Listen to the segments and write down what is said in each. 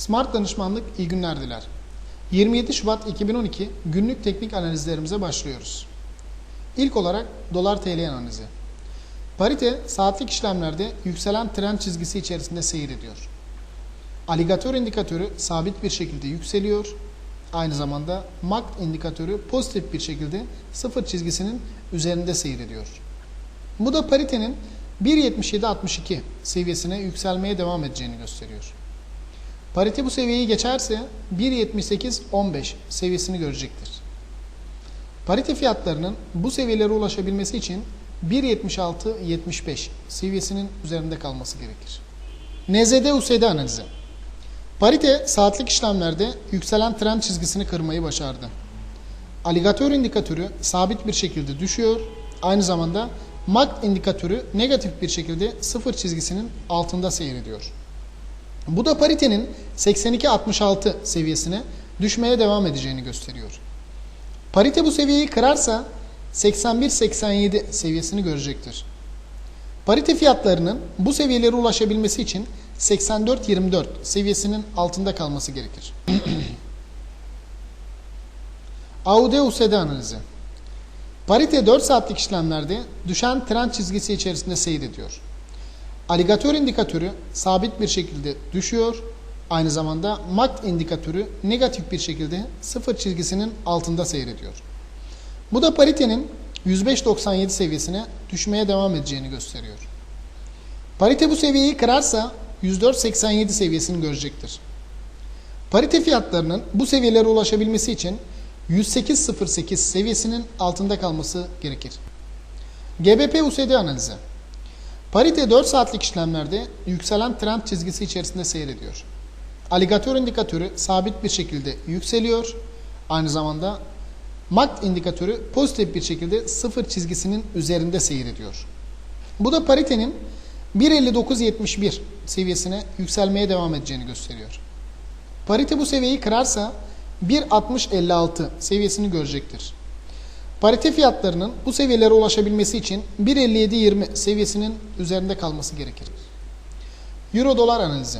Smart Danışmanlık iyi günler diler. 27 Şubat 2012 günlük teknik analizlerimize başlıyoruz. İlk olarak dolar TL analizi. Parite saatlik işlemlerde yükselen trend çizgisi içerisinde seyrediyor. Aligatör indikatörü sabit bir şekilde yükseliyor. Aynı zamanda MACD indikatörü pozitif bir şekilde sıfır çizgisinin üzerinde seyrediyor. Bu da paritenin 1.77.62 seviyesine yükselmeye devam edeceğini gösteriyor. Parite bu seviyeyi geçerse 1.78.15 seviyesini görecektir. Parite fiyatlarının bu seviyelere ulaşabilmesi için 1.76.75 seviyesinin üzerinde kalması gerekir. NZD USD analizi. Parite saatlik işlemlerde yükselen trend çizgisini kırmayı başardı. Aligatör indikatörü sabit bir şekilde düşüyor. Aynı zamanda MACD indikatörü negatif bir şekilde sıfır çizgisinin altında seyrediyor. Bu da paritenin 82.66 seviyesine düşmeye devam edeceğini gösteriyor. Parite bu seviyeyi kırarsa 81.87 seviyesini görecektir. Parite fiyatlarının bu seviyelere ulaşabilmesi için 84.24 seviyesinin altında kalması gerekir. AUD USD analizi. Parite 4 saatlik işlemlerde düşen trend çizgisi içerisinde seyrediyor. Aligatör indikatörü sabit bir şekilde düşüyor. Aynı zamanda MACD indikatörü negatif bir şekilde sıfır çizgisinin altında seyrediyor. Bu da paritenin 105.97 seviyesine düşmeye devam edeceğini gösteriyor. Parite bu seviyeyi kırarsa 104.87 seviyesini görecektir. Parite fiyatlarının bu seviyelere ulaşabilmesi için 108.08 seviyesinin altında kalması gerekir. GBP USD analizi. Parite 4 saatlik işlemlerde yükselen trend çizgisi içerisinde seyrediyor. Aligatör indikatörü sabit bir şekilde yükseliyor. Aynı zamanda MACD indikatörü pozitif bir şekilde sıfır çizgisinin üzerinde seyrediyor. Bu da paritenin 1.59.71 seviyesine yükselmeye devam edeceğini gösteriyor. Parite bu seviyeyi kırarsa 1.60.56 seviyesini görecektir. Parite fiyatlarının bu seviyelere ulaşabilmesi için 1.57.20 seviyesinin üzerinde kalması gerekir. Euro dolar analizi.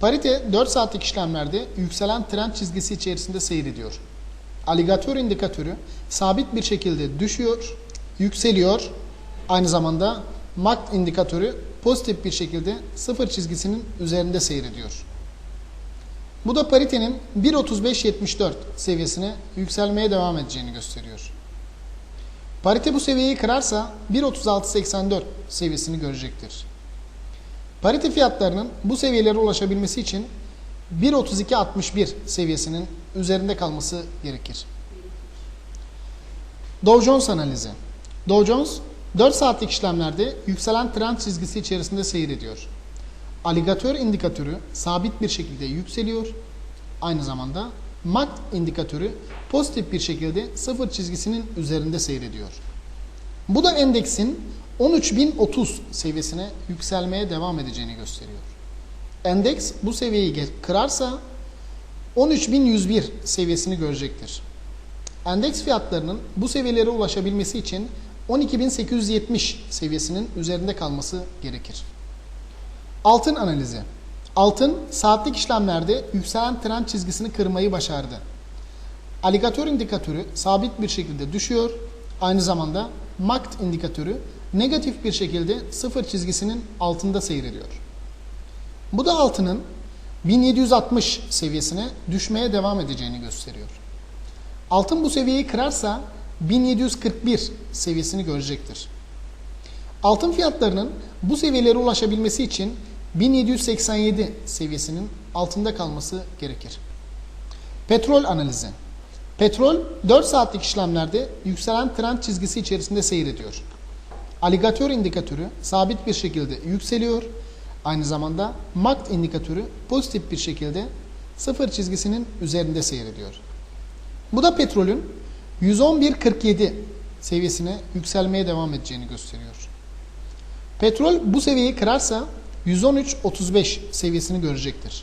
Parite 4 saatlik işlemlerde yükselen trend çizgisi içerisinde seyrediyor. Aligatör indikatörü sabit bir şekilde düşüyor, yükseliyor. Aynı zamanda MACD indikatörü pozitif bir şekilde sıfır çizgisinin üzerinde seyrediyor. Bu da paritenin 1.35.74 seviyesine yükselmeye devam edeceğini gösteriyor. Parite bu seviyeyi kırarsa 1.36.84 seviyesini görecektir. Parite fiyatlarının bu seviyelere ulaşabilmesi için 1.32.61 seviyesinin üzerinde kalması gerekir. Dow Jones analizi. Dow Jones 4 saatlik işlemlerde yükselen trend çizgisi içerisinde seyrediyor. Aligatör indikatörü sabit bir şekilde yükseliyor. Aynı zamanda MACD indikatörü pozitif bir şekilde sıfır çizgisinin üzerinde seyrediyor. Bu da endeksin 13.030 seviyesine yükselmeye devam edeceğini gösteriyor. Endeks bu seviyeyi kırarsa 13.101 seviyesini görecektir. Endeks fiyatlarının bu seviyelere ulaşabilmesi için 12.870 seviyesinin üzerinde kalması gerekir. Altın analizi. Altın saatlik işlemlerde yükselen trend çizgisini kırmayı başardı. Aligatör indikatörü sabit bir şekilde düşüyor. Aynı zamanda MACD indikatörü negatif bir şekilde sıfır çizgisinin altında seyrediyor. Bu da altının 1760 seviyesine düşmeye devam edeceğini gösteriyor. Altın bu seviyeyi kırarsa 1741 seviyesini görecektir. Altın fiyatlarının bu seviyelere ulaşabilmesi için 1787 seviyesinin altında kalması gerekir. Petrol analizi. Petrol 4 saatlik işlemlerde yükselen trend çizgisi içerisinde seyrediyor. Aligatör indikatörü sabit bir şekilde yükseliyor. Aynı zamanda MACD indikatörü pozitif bir şekilde sıfır çizgisinin üzerinde seyrediyor. Bu da petrolün 111.47 seviyesine yükselmeye devam edeceğini gösteriyor. Petrol bu seviyeyi kırarsa 113.35 seviyesini görecektir.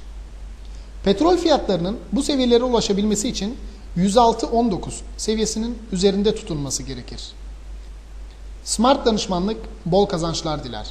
Petrol fiyatlarının bu seviyelere ulaşabilmesi için 106.19 seviyesinin üzerinde tutulması gerekir. Smart danışmanlık bol kazançlar diler.